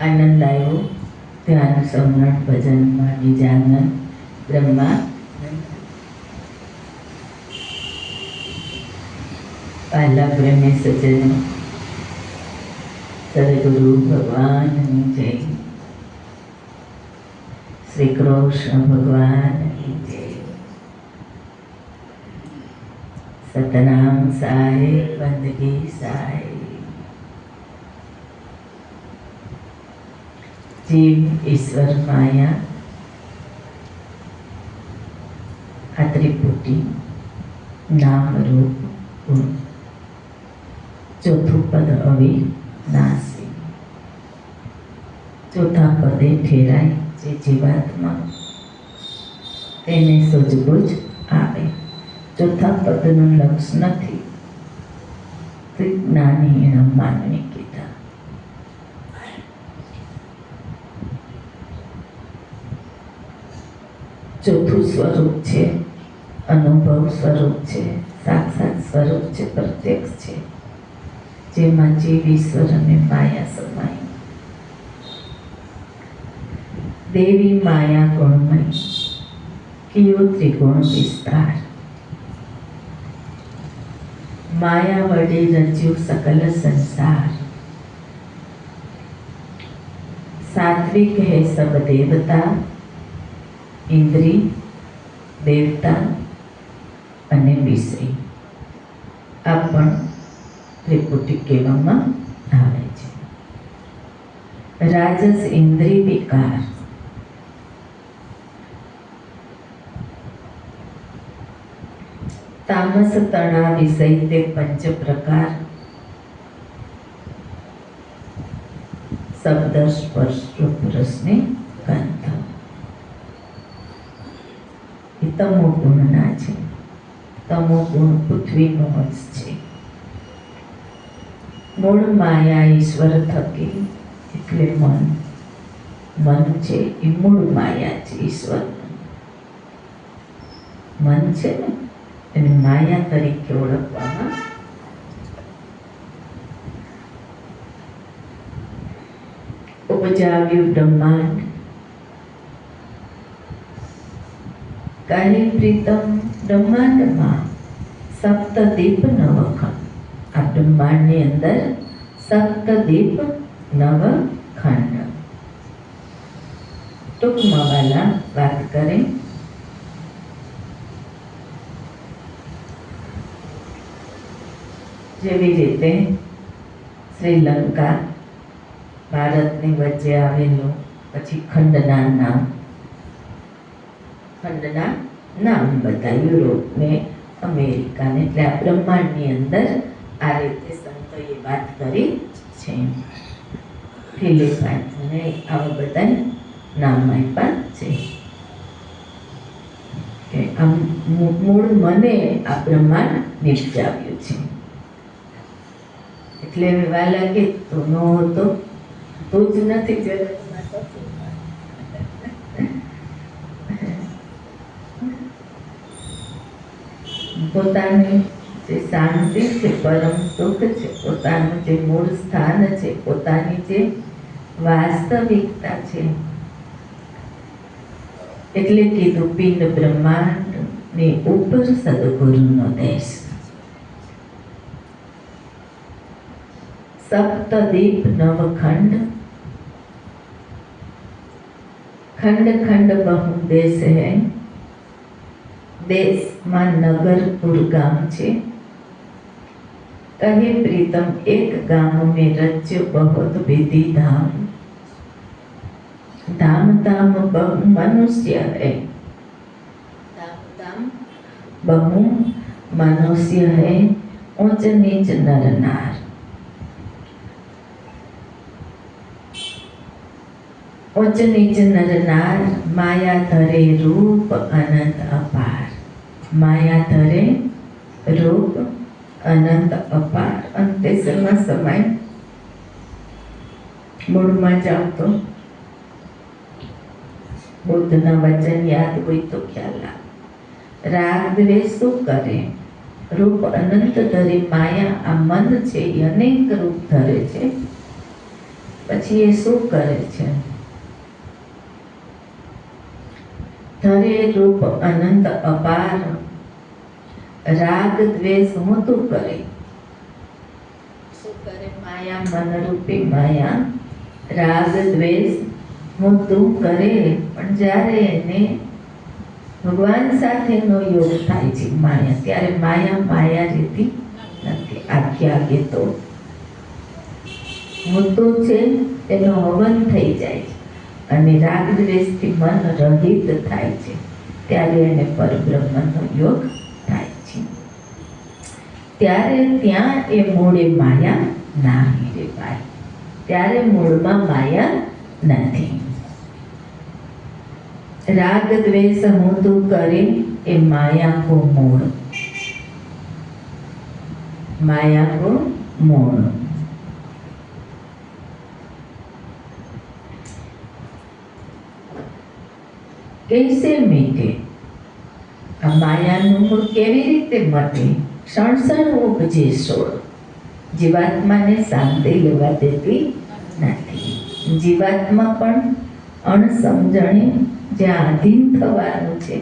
આનંદ આવ્યો. ધ્યાન સમરણ ભજનમાં બીજાનંદ બ્રહ્મા. પહેલા પ્રેમી સજન સદગુરુ ભગવાનની જય. શ્રી કૃષ્ણ ભગવાનની જય. સતનામ સાહેબ બંદગી સાહેબ. જીવ ઈશ્વર માયા ત્રિપુટી નામ રૂપ ગુણ ચોથું પદ અવિનાશી ચોથા પદે ઠેરાય જે જીવાત્મા તેને સૂઝબૂઝ આવે ચોથા પદનું લક્ષ નથી જ્ઞાની એના માનવી કીધા ચોથું સ્વરૂપ છે. અનુભવ સ્વરૂપ છે. સાક્ષાત સ્વરૂપ છે, પ્રત્યક્ષ છે. જેમાં જીવ ઈશ્વર અને માયા સમાય. દેવી માયા ગુણમય. કિયો ત્રિગુણ વિસ્તાર. માયા વડે રચ્યું સકલ સંસાર. સાત્વિક હે સબ દેવતા. ઇન્દ્રી દેવતા અને વિષય. આ પણ ત્રિપુટી કહેવામાં આવે છે. રાજસ ઇન્દ્રિય વિકાર. તામસ, તણા, વિષય તે પંચ પ્રકાર. શબ્દ, સ્પર્શ રસને ગંધ એ તમો ગુણના છે. તમો ગુણ પૃથ્વીનો અંશ છે. મૂળ માયા ઈશ્વર થકી એટલે મન. મન છે એ મૂળ માયા છે ઈશ્વર. મન છે ને, એને માયા તરીકે ઓળખવામાં ઉપજાવ્યું બ્રહ્માંડ કાલે પ્રીતમ બ્રહ્માંડમાં સપ્તદીપ નવખંડ આ બ્રહ્માંડની અંદર સપ્તદીપ નવખંડ ટૂંકમાં વાલા વાત કરે જેવી રીતે શ્રીલંકા ભારતની વચ્ચે આવેલું પછી ખંડના નામ ખંડના નામ બધા યુરોપ ને અમેરિકા એટલે આ બ્રહ્માંડની અંદર આ રીતે સંતોએ વાત કરી છે. ફિલિપાઇન્સ આવા બધા નામ આપ્યા છે. કે આમ મૂળ મને આ બ્રહ્માંડ નિપજાવ્યું છે. એટલે વાલા કે તું ન હતો, તું જ નથી જગતમાં તો શું પોતાની જે શાંતિ છે પરમ સુખ છે પોતાનું જે મૂળ સ્થાન છે પોતાની જે વાસ્તવિકતા છે એટલે કીધું પિંડ બ્રહ્માંડની ઉપર સદગુરુનો દેશ સપ્તદીપ નવખંડ ખંડ ખંડ બહુ દેશ હૈ દેશમાં નગરપુર ગામ છે કહે પ્રીતમ એક ગામ में रच्य बहुत विधि धाम धाम धाम बहु मनुष्य है धाम धाम बहु मनुष्य है ऊंच नीच नर नार ઉચ્ચ નીચ નરનાર માયા ધરે રૂપ અનંત અપાર. માયા ધરે રૂપ અનંત અપાર. અંતે સમય સમય મૂળમાં જાઓ તો બુદ્ધના વચન યાદ હોય તો ખ્યાલ આવે. રાગ દ્વેષ શું કરે? રૂપ અનંત ધરે માયા આ મન છે અનેક રૂપ ધરે છે. પછી એ શું કરે છે? ધરે રૂપ અનંત અપાર. રાગ દ્વેષ મોતું કરે. કરે? માયા મનરૂપી માયા. રાગ દ્વેષ મોતું કરે. પણ જ્યારે એને ભગવાન સાથેનો યોગ થાય છે માયા, ત્યારે માયા માયા રીતિ નથી આખી આગે તો મુદ્દો છે એનો હવન થઈ જાય છે. અને રાગ દ્વેષથી મન રહિત થાય છે. ત્યારે એને પરબ્રહ્મનો યોગ થાય છે. ત્યારે ત્યાં એ મૂળે માયા ના હિરે ભાઈ. ત્યારે મૂળમાં માયા નથી. રાગ દ્વેષ હું કરે એ માયા કો મૂળ. માયા કો મૂળ. कैसे મીટે આ માયાનું મૂળ કેવી રીતે મટે? સણસણ ઉપજે સોળ. જીવાત્માને શાંતિ લેવા દેતી નથી. જીવાત્મા પણ અણસમજણે જ્યાં આધીન થવાનું છે,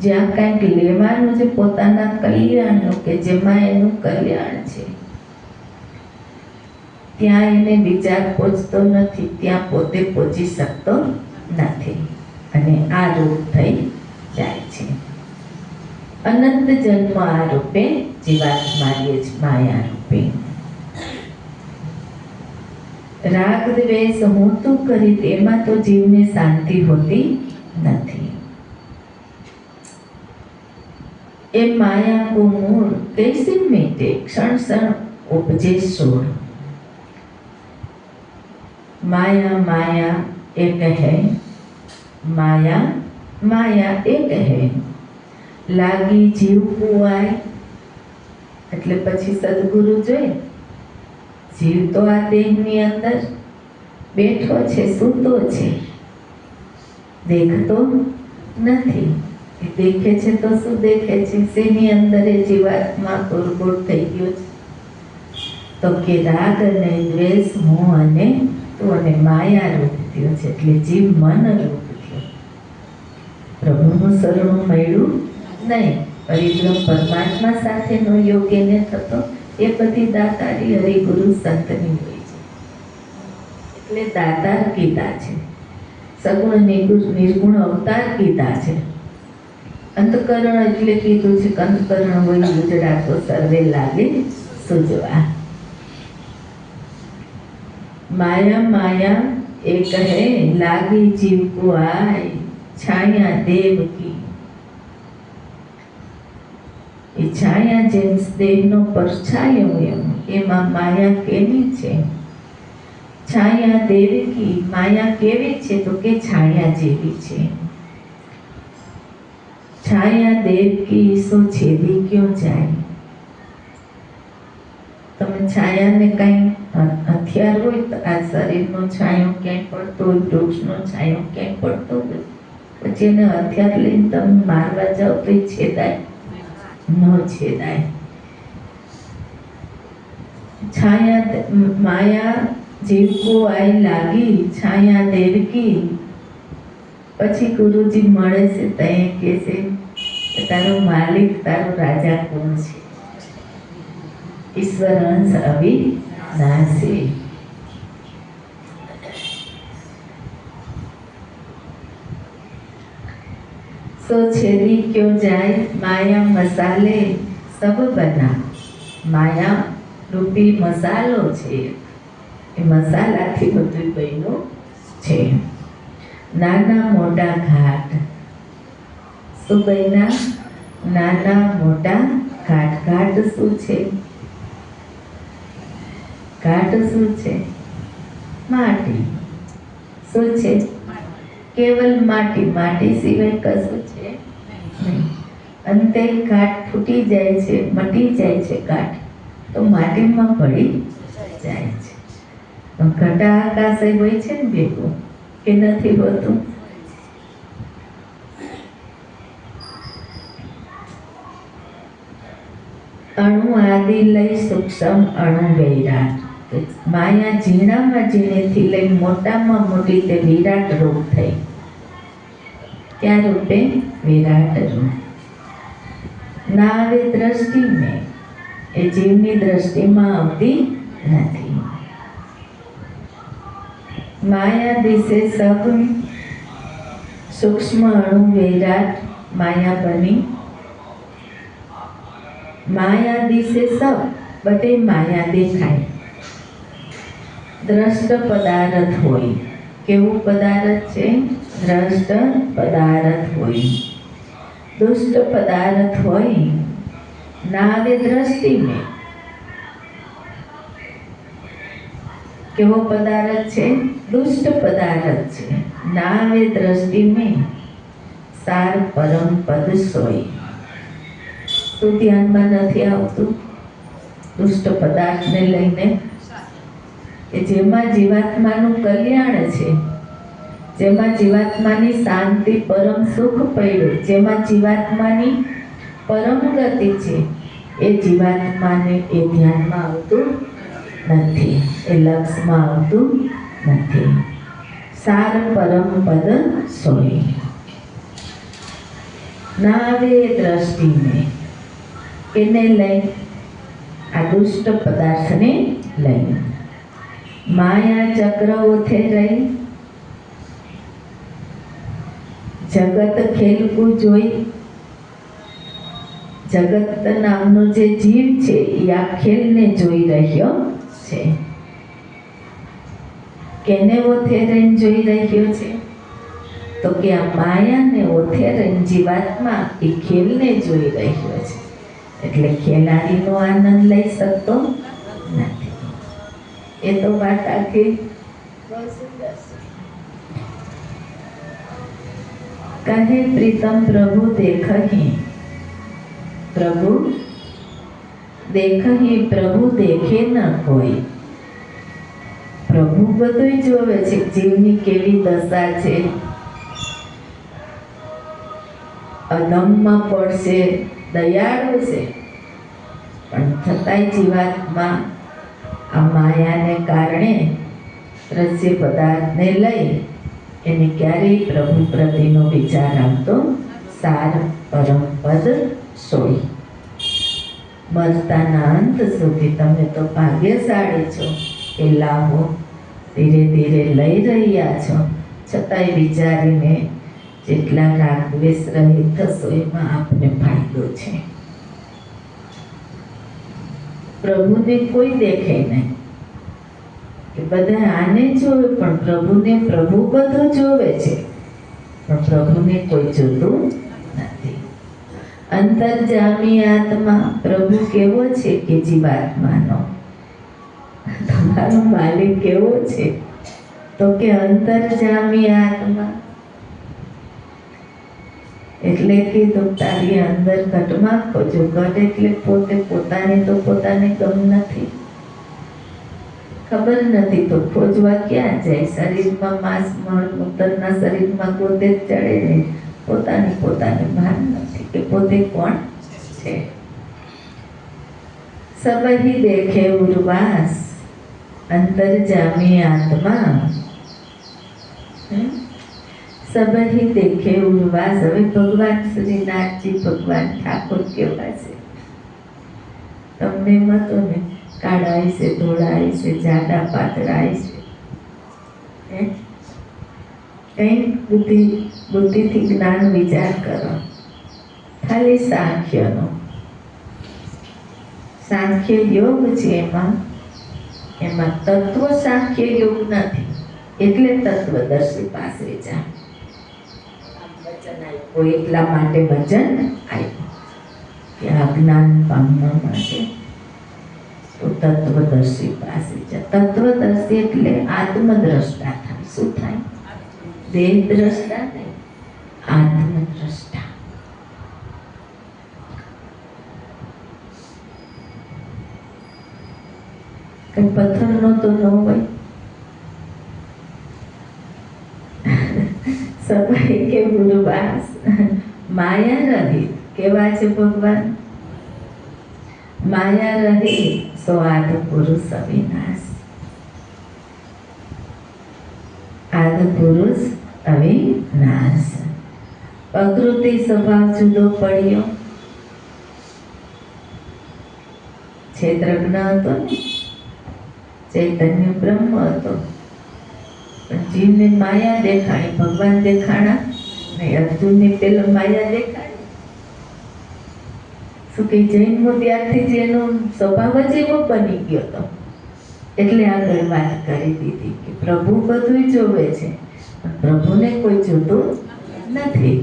જ્યાં કંઈક લેવાનું છે, પોતાના કલ્યાણનું કે જેમાં એનું કલ્યાણ છે. ત્યાં એને વિચાર પહોંચતો નથી, ત્યાં પોતે પહોંચી શકતો નથી. અને આ રૂપ થઈ જાય છે. અનંત જન્મ આ રૂપે જીવાત્મા જ માયા રૂપે રાગ દ્વેષ હું તું કરી તેમાં તો જીવને શાંતિ હોતી નથી. એ માયા કો મૂળ કૈસે મેટે? ક્ષણ ક્ષણ ઉપજે સોળ. માયા માયા એ હૈ માયા માયા એ કહે, લાગી જીવ કુવાય. એટલે પછી સદગુરુ જોઈ જીવ તો આ દેહની અંદર બેઠો છે, સૂતો છે. દેખતો નથી. એ દેખે છે તો શું દેખે છે? શેની અંદર એ જીવાત્મા કુરબુર થઈ ગયો છે? તો કે રાગ અને દ્વેષ, મોહ અને તો અને માયા રૂપ થયો છે. એટલે જીવ મન રૂપ પ્રભુનું શરણું મળ્યું નહીં. પરિબ્રહ્મ પરમાત્મા સાથેનો યોગ એને થતો, એ બધી દાતારી હરિગુરુ સંતની હોય છે. એટલે દાતાર ગીતા છે. સગુણ નિર્ગુણ નિર્ગુણ અવતાર ગીતા છે. અંતકરણ એટલે કીધું છે અંતકરણ હોય ઉજળા તો સર્વે લાગે સુજવા. માયા માયા એ કહે, લાગી જીવ કો આય છાયા દેવ કી એ છાયા જેમ દેવનો પરછાયો એમ, એમાં માયા કેવી છે? છાયા દેવકી, માયા કેવી છે? તો કે છાયા જેવી છે. છાયા દેવ કી સો છેદી ક્યો જાય? તમે છાયાને કાંઈ હથિયાર હોય તો આ શરીરનો છાંયો ક્યાંય પડતો હોય, વૃક્ષનો છાંયો ક્યાંય પડતો હોય? પછી એને હથિયાર લઈને તમે મારવા જાઓ તો છેદાય. ન છેદાય. છાયા માયા જીવકો આઈ લાગી, છાયા દેવકી પછી ગુરુજી મળે છે તય કે છે, તારો માલિક, તારો રાજા કોણ છે? ઈશ્વર અંશ અવિનાશી. સો છેદી ક્યો જાય? માયા મસાલે સબ બના. માયા રૂપી મસાલો છે. એ મસાલાથી બધું બન્યું છે. નાના મોટા ઘાટ. શું બન્યા? નાના મોટા ઘાટ. ઘાટ શું છે? ઘાટ શું છે? માટી. શું છે? કેવલ માટી માટી સિવાય કશું છે અંતે ગાંઠ ફૂટી જાય છે, મટી જાય છે ગાંઠ. તો માટીમાં પડી જાય છે. ઘટા આકાશે હોય છે ને ભેગું, કે નથી હોતું? અણુ આદિ લઈ સૂક્ષ્મ અણુ વૈરાટ માયા ઝીણામાં ઝીણેથી લઈ મોટામાં મોટી તે વિરાટ રૂપ થઈ. ક્યાં રૂપે? વિરાટ રૂપ. ના આવે દ્રષ્ટિ મેં. એ જીવની દ્રષ્ટિમાં આવતી નથી. માયા દિશે સબ સૂક્ષ્મ અણુ વિરાટ માયા બની. માયા દિશે સબ બધે માયા દેખાય. દ્રષ્ટ પદાર્થ હોય. કેવું પદાર્થ છે? દ્રષ્ટ પદાર્થ હોય. દુષ્ટ પદાર્થ હોય ના આવે દ્રષ્ટિ મેં કેવો પદાર્થ છે? દુષ્ટ પદાર્થ છે. ના આવે દ્રષ્ટિ મેં સાર પરમ પદ સોય. તો ધ્યાનમાં નથી આવતું? દુષ્ટ પદાર્થને લઈને કે જેમાં જીવાત્માનું કલ્યાણ છે. જેમાં જીવાત્માની શાંતિ, પરમ સુખ પડ્યું. જેમાં જીવાત્માની પરમ ગતિ છે, એ જીવાત્માને એ ધ્યાનમાં આવતું નથી. એ લક્ષમાં આવતું નથી. સાર પરમ પદ સોય. ના આવે દ્રષ્ટિને એને લઈ આ દુષ્ટ પદાર્થને લઈ. માયા ચક્ર ઓથે રહી. જગત ખેલકું જોઈ. જગત નામનો જે જીવ છે, એ આ ખેલને જોઈ રહ્યો છે. કેને ઓથે રહીને જોઈ રહ્યો છે? તો કે આ માયાને ઓથે રહીને જીવાત્મા એ ખેલને જોઈ રહ્યો છે. એટલે ખેલાડીનો આનંદ લઈ શકતો નથી. એ તો બહુ કહે પ્રીતમ, પ્રભુ, દેખહી. પ્રભુ? દેખહી, પ્રભુ દેખે ન કોઈ. પ્રભુ બધું જોવે છે, જીવની કેવી દશા છે? અનમમાં પડશે, દયાળુ છે. પણ છતાંય જીવાત્મા આ માયાને કારણે દ્રશ્ય પદાર્થને લઈ એને ક્યારેય પ્રભુ પ્રતિનો વિચાર આવતો સાર, પરમ પદ સોઈ મરતાના અંત સુધી તમે તો ભાગ્યશાળી છો. એ લાભો ધીરે ધીરે લઈ રહ્યા છો. છતાંય વિચારીને જેટલા રાગ દ્વેષ રહિત થશો એમાં આપને ફાયદો છે. પ્રભુને કોઈ દેખે નહીં. કે બધા આને જોવે, પણ પ્રભુને પ્રભુ બધો જોવે છે. પણ પ્રભુને કોઈ જોતું નથી. અંતરજામી આત્મા પ્રભુ કેવો છે કે જીવાત્માનો તમારો માલિક કેવો છે? તો કે અંતરજામી આત્મા એટલે કીધું તારી અંદર ઘટમાં ખોજો. ઘટ એટલે પોતે પોતાને તો પોતાને ગમ નથી. ખબર નથી તો ખોજવા ક્યાં જાય? શરીરમાં માંસ, મળ, મૂતરના શરીરમાં પોતે જ ચડે ને પોતાની પોતાને ભાન નથી કે પોતે કોણ છે? સબહી દેખે ઉર્વાસ, અંતર જામી આત્મા. હમ? સબહી દેખે ઉર્વાસ હવે ભગવાન શ્રીનાથજી ભગવાન ઠાકોર કેવા છે. તમને મતો ને કાળા છે ધોળા છે, જાડા પાતળા છે? કંઈ બુદ્ધિ, બુદ્ધિથી જ્ઞાન વિચાર કરો. ખાલી સાંખ્યનો. સાંખ્ય યોગ છે એમાં. એમાં તત્વ સાંખ્ય યોગ નથી. એટલે તત્વદર્શી પાસે જા. માટે આ જ્ઞાન પામવા માટે તો તત્વદર્શી પાસે છે. તત્વદર્શી એટલે આત્મદ્રષ્ટા થાય. શું થાય? દેહ દ્રષ્ટા નહીં, આત્મદ્રષ્ટા. કઈ પથ્થરનો તો ન હોય? સપાઈ કે ગુરુવાસ માયા રહિત કેવા છે ભગવાન? માયા રહિત સો આદ પુરુષ અવિનાશ. આદ પુરુષ અવિનાશ. પ્રકૃતિ સ્વભાવ જુદો પડ્યો. ચેતરજ્ઞ હતો ને? ચૈતન્ય બ્રહ્મ હતો. જીવને માયા દેખાણી ભગવાન દેખાણા ને અર્જુનને પેલો માયા દેખાણી શું કે જૈન ત્યારથી જ એનો સ્વભાવ જ એવો બની ગયો હતો. એટલે આગળ વાત કરી દીધી કે પ્રભુ બધું જોવે છે, પણ પ્રભુને કોઈ જોતું નથી.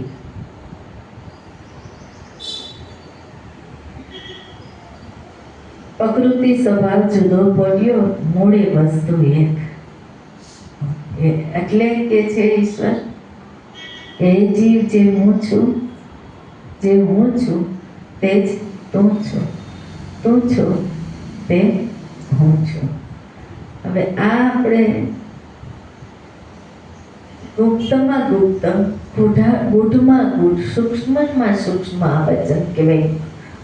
પ્રકૃતિ સ્વભાવ જુદો પડ્યો, મૂળે વસ્તુ એક. એટલે કે છે ઈશ્વર, એ જીવ જે હું છું, જે હું છું, તે જ તું છું. તું છું, તે હું છું. હવે આ આપણે ગુપ્તમાં ગુપ્ત, ગુઢા, ગુઢમાં ગુઢ, સૂક્ષ્મમાં સૂક્ષ્મ વચન કહેવાય.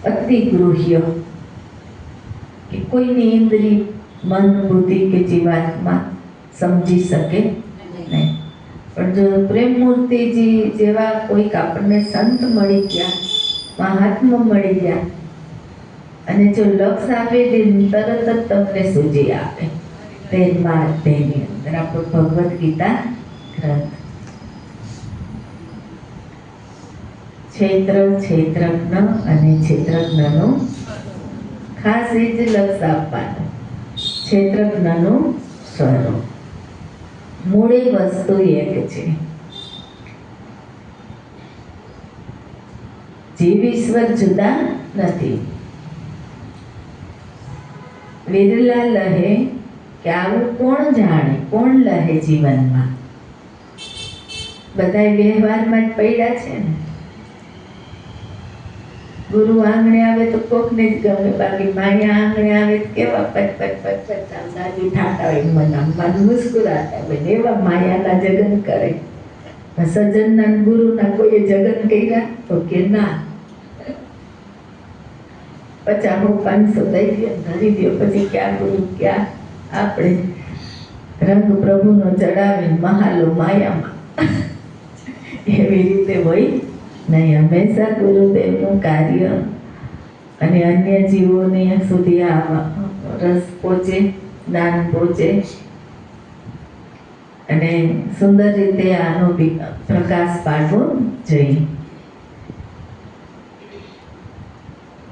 અતિ ગૃહ્ય. કે કોઈની ઇન્દ્રિય, મન, બુદ્ધિ કે જીવાત્મા સમજી શકે નહીં. પણ પ્રેમમૂર્તિજી જેવા કોઈક આપણને સંત મળી ગયા, મહાત્મા મળી ગયા, અને જો લક્ષ આપે તે તરત જ તમને સૂજી આપે તે તેની અંદર આપણો ભગવદ્ ગીતા ગ્રંથ. ક્ષેત્ર, ક્ષેત્રજ્ઞ અને ક્ષેત્રજ્ઞનો ખાસ એ જ લક્ષ આપવાનું. ક્ષેત્રજ્ઞનું સ્વરૂપ. મૂળે વસ્તુ એક છે. જીવ ઈશ્વર જુદા નથી. વિરલા લહે કે આવું કોણ જાણે, કોણ લહે જીવનમાં? બધા વ્યવહારમાં જ પડ્યા છે ને? ગુરુ આંગણે આવે તો કોકને જ ગમે, બાકી માયા આંગણે આવે તો કેવા પચ પચ પચ પચ આમ થાતા હોય મન મન મુસ્કુરાતા હોય એવા માયાના જગન કરે. સજ્જનના ગુરુના કોઈએ જગન કર્યા તો કે ના. પચાસ પાંચસો દઈ દે, ધરી દો, પછી ક્યાં ગુરુ ક્યાં? આપણે રંગ પ્રભુનો ચડાવી મહાલો માયામાં. એવી રીતે હોય. નહીં હંમેશા ગુરુદેવનું કાર્ય અને અન્ય જીવોને સુધી રસ પહોંચે, જ્ઞાન પહોંચે. અને સુંદર રીતે આનો પ્રકાશ પાડવો જોઈએ.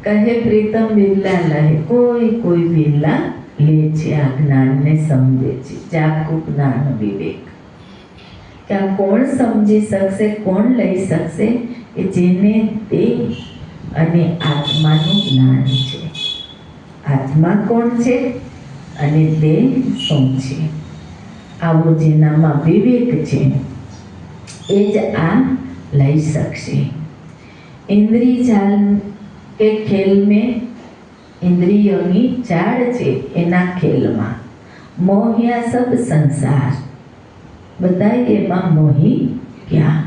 કહે પ્રીતમ બિરલા લહે, કોઈ કોઈ બિરલા લે છે આ જ્ઞાનને સમજે છે. જાગૃત જ્ઞાન વિવેક. કે કોણ સમજી શકશે, કોણ લઈ શકશે? કે જેને તે અને આત્માનું જ્ઞાન છે. આત્મા કોણ છે અને તે શું છે? આવો જેનામાં વિવેક છે, એ જ આ લઈ શકશે. ઇન્દ્રિય જાલ કે ખેલ મેં ઇન્દ્રિયોની ચાળ છે એના ખેલમાં. મોહ્યા સબ સંસાર? બધા એમાં મોહી ગયા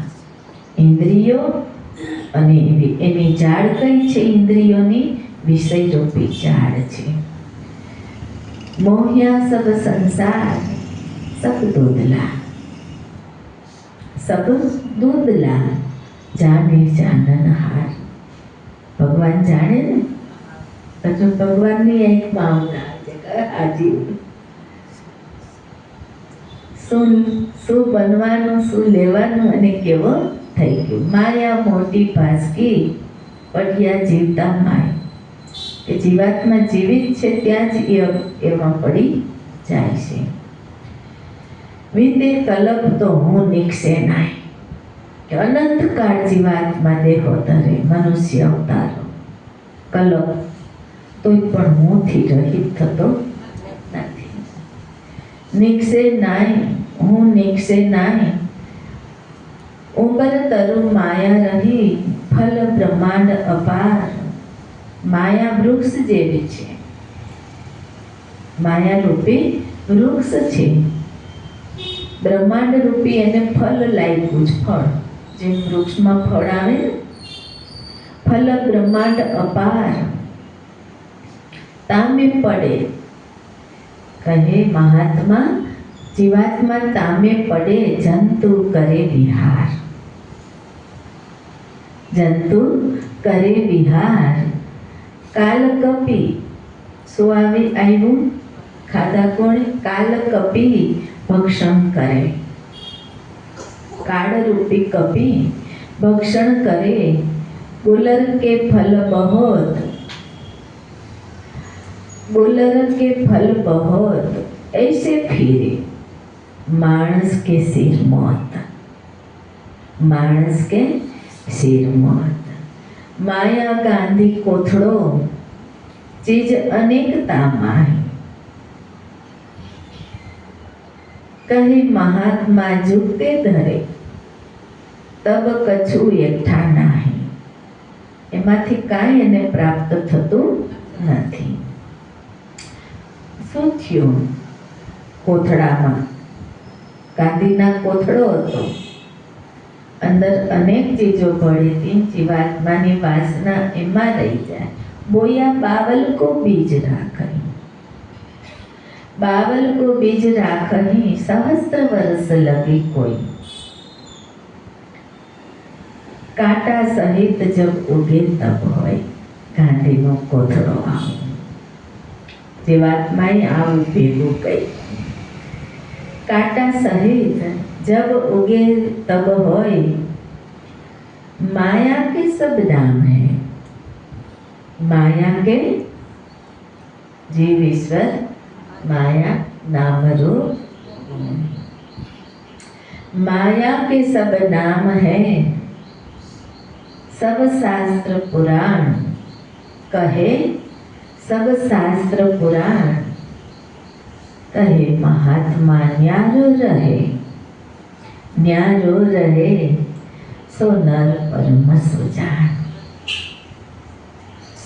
ઇન્દ્રિયો અને એની જાળ કઈ છે ઇન્દ્રિયોની? વિષયરૂપી જાળ છે. મોહ્યા સબ સંસાર, સબ દૂધલા. સબ દૂધલા જાને જાનનહાર ભગવાન જાણે ને? પછી ભગવાનની એક ભાવના છે હાજી શું શું બનવાનું, શું લેવાનું અને કેવો? થઈ ગયું. માયા મોટી ભાસકી પડ્યા જીવતા માય. કે જીવાત્મા જીવિત છે, ત્યાં જ એમાં પડી જાય છે. વિંદે કલપ તો હું નિક્ષે નાય કે અનંત કાળ જીવાત્મા દેહો ધરે, મનુષ્ય અવતારો. કલપ તોય પણ હુંથી રહિત થતો નથી. નિક્ષે નાય હું નિક્ષે નાય ઉંબર તરુ માયા રહી, ફલ બ્રહ્માંડ અપાર. માયા વૃક્ષ જેવી છે. માયા રૂપી વૃક્ષ છે. બ્રહ્માંડ રૂપી એને ફલ લાગ્યું છે ફળ. જે વૃક્ષમાં ફળ આવે ફલ બ્રહ્માંડ અપાર. તામે પડે. કહે મહાત્મા જીવાત્મા તામે પડે જંતુ કરે વિહાર જંતુ કરે વિહાર કાલ કપી શું આવી આવ્યું ખાધા કોણે કાલ કપી ભક્ષણ કરે કાળરૂપી કપી ભક્ષણ કરે ગુલર કે ફલ બહોત गुलर के फल बहुत ऐसे फिरे માણસ કે શેર મોત? માણસ કે શેર મોત? માયા ગાંધી કોથળો, ચીજ અનેકતા માહી કહે, મહાત્મા જુગતે ધરે, તબ કછું એકઠા નાહી. એમાંથી કાંઈ એને પ્રાપ્ત થતું નથી. શું થયું? કોથળામાં ગાંધીના કોથળો હતો. અંદર અનેક ચીજો ભળી હતી, જીવાત્માની વાસના એમાં રહી જાય. બોયા બાવલ કો બીજ રાખહી. બાવલ કો બીજ રાખહી, સહસ્ત્ર વર્ષ લગી કોઈ. કાંટા સહિત જબ ઉગે તબ હોય, ગાંધીનો કોથળો આવો. જીવાત્માએ આવું ભેગું કહી કાંટા સહિત જબ ઉગે તબ હોય माया के सब नाम है माया के जीव ईश्वर माया नाम रूप माया के सब नाम है सब शास्त्र पुराण कहे सब शास्त्र पुराण કહે, મહાત્મા ન્યારો રહે. ન્યારો રહે, સોનર પરમ સુજાણ.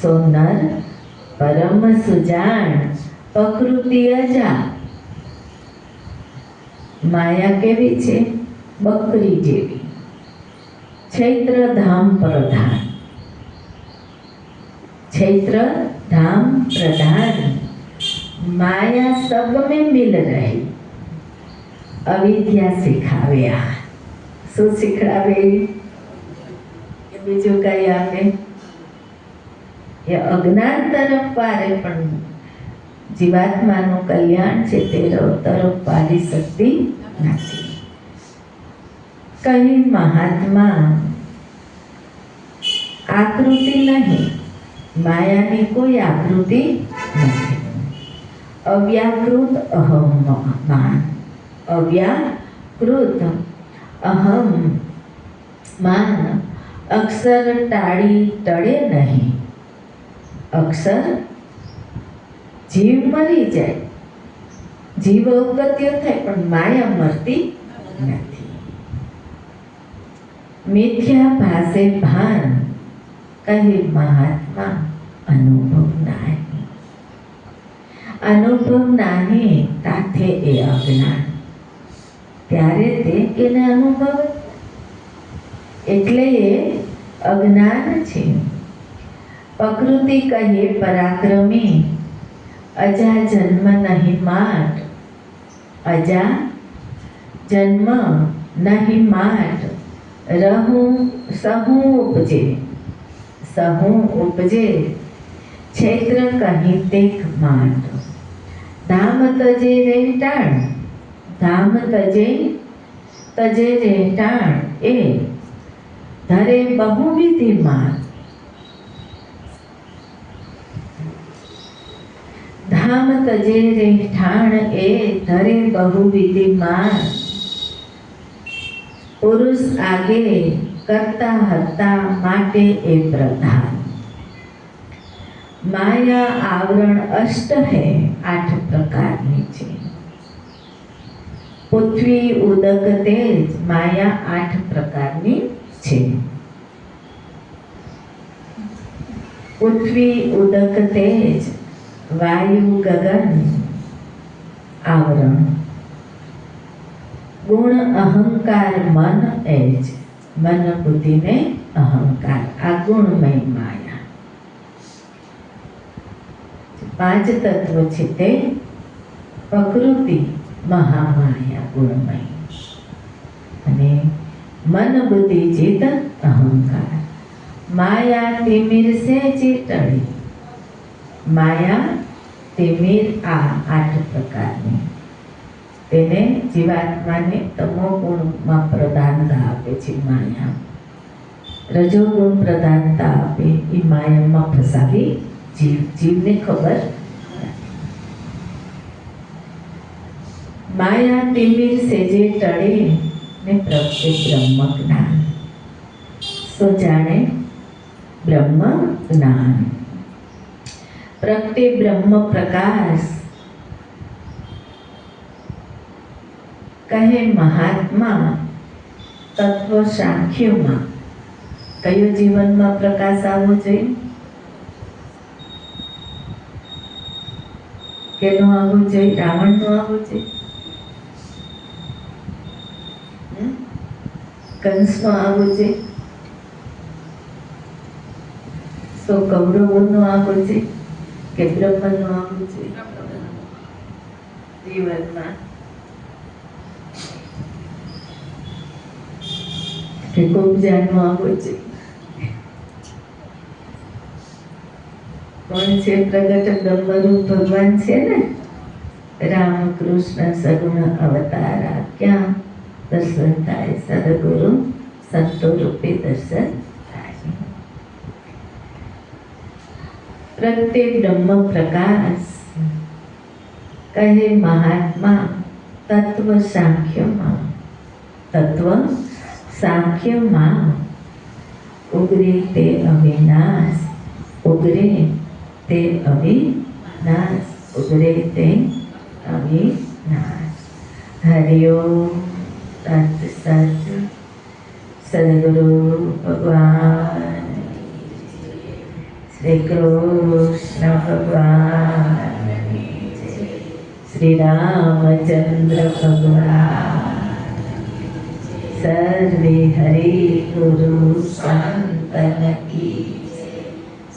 સોનર પરમ સુજાણ પ્રકૃતિ અજા. માયા કેવી છે? બકરી જેવી. ચૈત્ર ધામ પ્રધાન. ચૈત્ર ધામ પ્રધાન. माया सब में मिल रही અવિદ્યા શીખાવ્યા શું શીખડાવે એ બીજું કઈ આપે એ અજ્ઞાન તરફ પારે પણ જીવાત્માનું કલ્યાણ છે તે તરફ પારી શકતી નથી કઈ મહાત્મા આકૃતિ નહીં માયાની કોઈ આકૃતિ નથી અવ્યાકૃત અહમ માન. અવ્યાકૃત અહમ માન. અક્ષર ટાળી ટળે નહીં. અક્ષર જીવ મરી જાય. જીવ અવગત્ય થાય, પણ માયા મરતી નથી. મિથ્યા ભાષે ભાન. કહે મહાત્મા અનુભવ નાહી અનુભવ નાહી તાથે એ અજ્ઞાન ત્યારે તે કેને અનુભવ એટલે એ અજ્ઞાન છે પ્રકૃતિ કહે પરાક્રમી અજા જન્મ નહીં માટ અજા જન્મ નહીં માટ રહું સહું ઉપજે સહું ઉપજે ક્ષેત્ર કહી તેક માટ ધામ તજે રહેટાણ ધામ તજે તજે રહેટાણ એ ધરે બહુવિધિ માર્ગ. ધામ તજે રહેઠાણ એ ધરે બહુવિધિ માત પુરુષ આગે કરતા હતા માટે એ પ્રધાન માયા આવરણ અષ્ટ હૈ આઠ પ્રકારની છે. પૃથ્વી, ઉદક, તેજ માયા આઠ પ્રકારની છે. પૃથ્વી, ઉદક, તેજ વાયુ, ગગન, આવરણ. ગુણ, અહંકાર, મન, એજ. મન બુદ્ધિને અહંકાર. આ ગુણમય માયા. પાંચ તત્વ છે તે પ્રકૃતિ મહામાયા ગુણમય અને મન બુદ્ધિ ચિત્ત અહંકાર। માયા તિમિર સે ચીટળી માયા તિમિર આ આઠ પ્રકારની। તેને જીવાત્માને તમો ગુણમાં પ્રધાનતા આપે છે માયા। રજોગુણ પ્રધાનતા આપે એ માયામાં ફસાવી જીવ, જીવને ખબર માયા તિમિર સેજે ટળે ને પ્રગટે બ્રહ્મ જ્ઞાન. સો જાણે બ્રહ્મ જ્ઞાન. પ્રગટે બ્રહ્મ પ્રકાશ. કહે મહાત્મા, તત્વ સાંખ્યમાં કયો જીવનમાં પ્રકાશ આવવો જોઈએ? કેનો આવવું જોઈએ રાવણનો આવવો હમ? કંસનો આવવો જોઈએ સો કૌરવોનો આવવો જોઈએ કે બ્રહ્મનો આવવો જોઈએ જીવનમાં કે કુબજાનો આવવો જોઈએ કોણ છે પ્રગટ બ્રહ્મરૂપ ભગવાન છે ને? રામકૃષ્ણ સગુણ અવતારા ક્યાં? દર્શન થાય સદગુરુ, સંતો રૂપે દર્શન થાય. પ્રત્યે બ્રહ્મ પ્રકાશ. કહે મહાત્મા, તત્વ સાંખ્યમાં તત્વ સાંખ્યમાં ઉગરે તે અવિનાશ, ઉગરે તે અવિનાશ. ઉગરે તે અવિનાશ. હરિઓમ તત્ સત સદગુરુ ભગવાન. શ્રી કૃષ્ણ ભગવાન. શ્રી રામચંદ્ર ભગવાન. સર્વે હરે ગુરુ સંતન કી